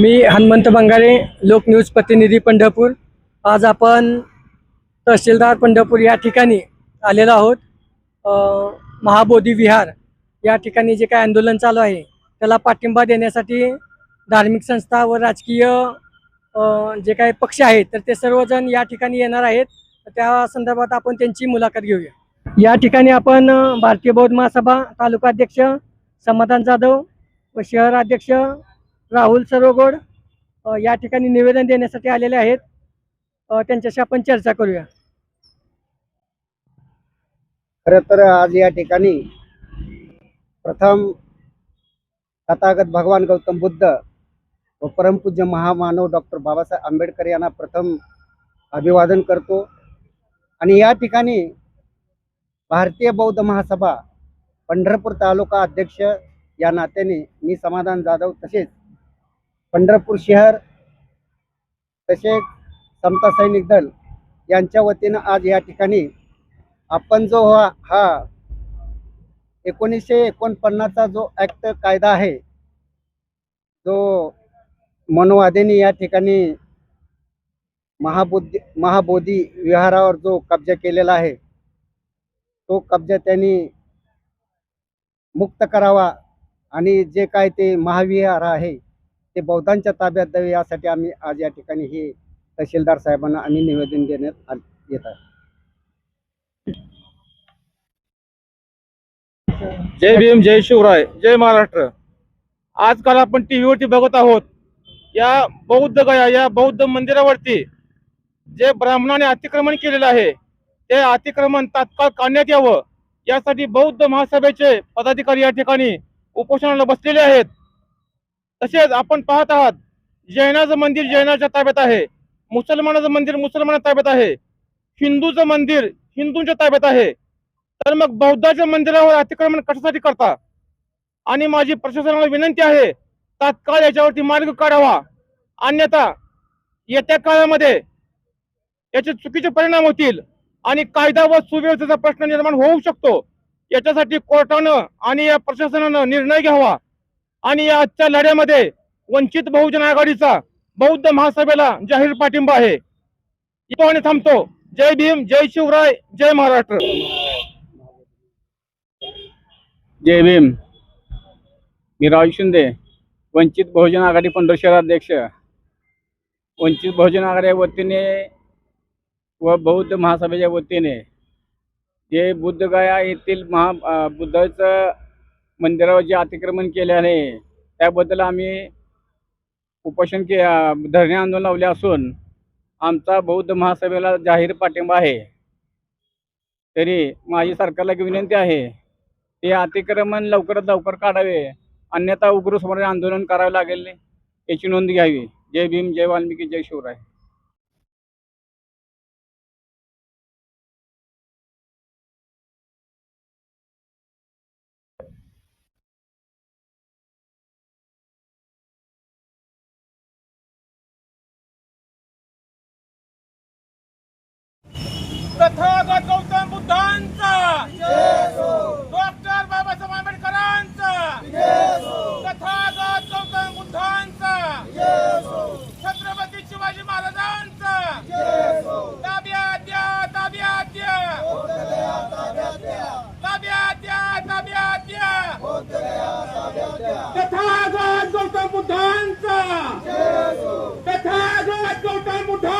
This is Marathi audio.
मी हनुमंत बंगारे लोक न्यूज प्रतिनिधी पंढरपूर. आज आपण तहसीलदार पंढरपूर या ठिकाणी आलेलो आहोत. महाबोधी विहार या ठिकाणी जे काय आंदोलन चालू आहे त्याला पाठिंबा देण्यासाठी धार्मिक संस्था व राजकीय जे काही पक्ष आहेत तर ते सर्वजण या ठिकाणी येणार आहेत. तर त्या संदर्भात आपण त्यांची मुलाखत घेऊया. या ठिकाणी आपण भारतीय बौद्ध महासभा तालुका अध्यक्ष समाधान जाधव व शहर अध्यक्ष राहुल सरोगोड या ठिकाणी निवेदन देण्यासाठी आलेले आहेत. त्यांच्याशी आपण चर्चा करूया. खरं तर आज या ठिकाणी प्रथम तथागत भगवान गौतम बुद्ध व परमपूज्य महामानव डॉक्टर बाबासाहेब आंबेडकर यांना प्रथम अभिवादन करतो. आणि या ठिकाणी भारतीय बौद्ध महासभा पंढरपूर तालुका अध्यक्ष या नात्याने मी समाधान जाधव तसेच पंढरपूर शहर तसेच समता सैनिक दल यांच्या वतीनं आज या ठिकाणी आपण जो हा हा एकोणीसशे एकोणपन्नासचा जो ॲक्ट कायदा आहे जो मनोवाद्यांनी या ठिकाणी महाबुद्धी महाबोधी विहारावर जो कब्जा केलेला आहे तो कब्जा त्यांनी मुक्त करावा आणि जे काय ते महाविहार आहे ते बौद्धांच्या ताब्यात द्यावे यासाठी आम्ही आज या ठिकाणी हे तहसीलदार साहेबांना आम्ही निवेदन देण्यात येत आहे. जय भीम जय शिवराय जय महाराष्ट्र. आजकाल आपण टी व्हीवरती बघत आहोत या बौद्ध गया या बौद्ध मंदिरावरती जे ब्राह्मणाने अतिक्रमण केलेलं आहे ते अतिक्रमण तात्काळ काढण्यात यावं. यासाठी बौद्ध महासभेचे पदाधिकारी या ठिकाणी उपोषणाला बसलेले आहेत. तसेच आपण पाहत आहात जैनाचं मंदिर जैनाच्या ताब्यात आहे. मुसलमानाचं मंदिर मुसलमानाच्या ताब्यात आहे. हिंदूचं मंदिर हिंदूंच्या ताब्यात आहे. तर मग बौद्धाच्या मंदिरावर अतिक्रमण कशासाठी करता? आणि माझी प्रशासनाला विनंती आहे तात्काळ याच्यावरती मार्ग काढावा. अन्यथा येत्या काळामध्ये याचे चुकीचे परिणाम होतील आणि कायदा व सुव्यवस्थेचा प्रश्न निर्माण होऊ शकतो. याच्यासाठी कोर्टानं आणि या प्रशासनानं निर्णय घ्यावा. आणि या आजच्या लढ्यामध्ये वंचित बहुजन आघाडीचा बौद्ध महासभेला जाहीर पाठिंबा आहे. येतो आणि थांबतो. जय भीम जय शिवराय जय महाराष्ट्र. जय भीम. मी राव शिंदे वंचित बहुजन आघाडी पंढर शहराध्यक्ष वंचित बहुजन आघाडी वतीने व बौद्ध महासभेच्या वतीने जे बुद्धगया येथील महा बुद्धाचं मंदिरावर जे अतिक्रमण केले आहे त्याबद्दल आम्ही उपोषण के धरणे आंदोलन लावले असून आमचा बौद्ध महासभेला जाहीर पाठिंबा आहे. तरी माझी सरकारला एक विनंती आहे ते अतिक्रमण लवकरात लवकर काढावे अन्यथा उग्र समोर आंदोलन करावे लागेल याची नोंद घ्यावी. जय भीम जय वाल्मिकी जय शिवराय. तथागत गौतम बुद्धांचा. डॉक्टर बाबासाहेब आंबेडकरांचा. तथागत गौतम बुद्धांचा. छत्रपती शिवाजी महाराजांचा. ताब्यात द्या ताब्यात द्या. ताब्यात द्या ताब्यात द्या. तथागत गौतम बुद्धांचा. तथागत गौतम बुद्धांचा.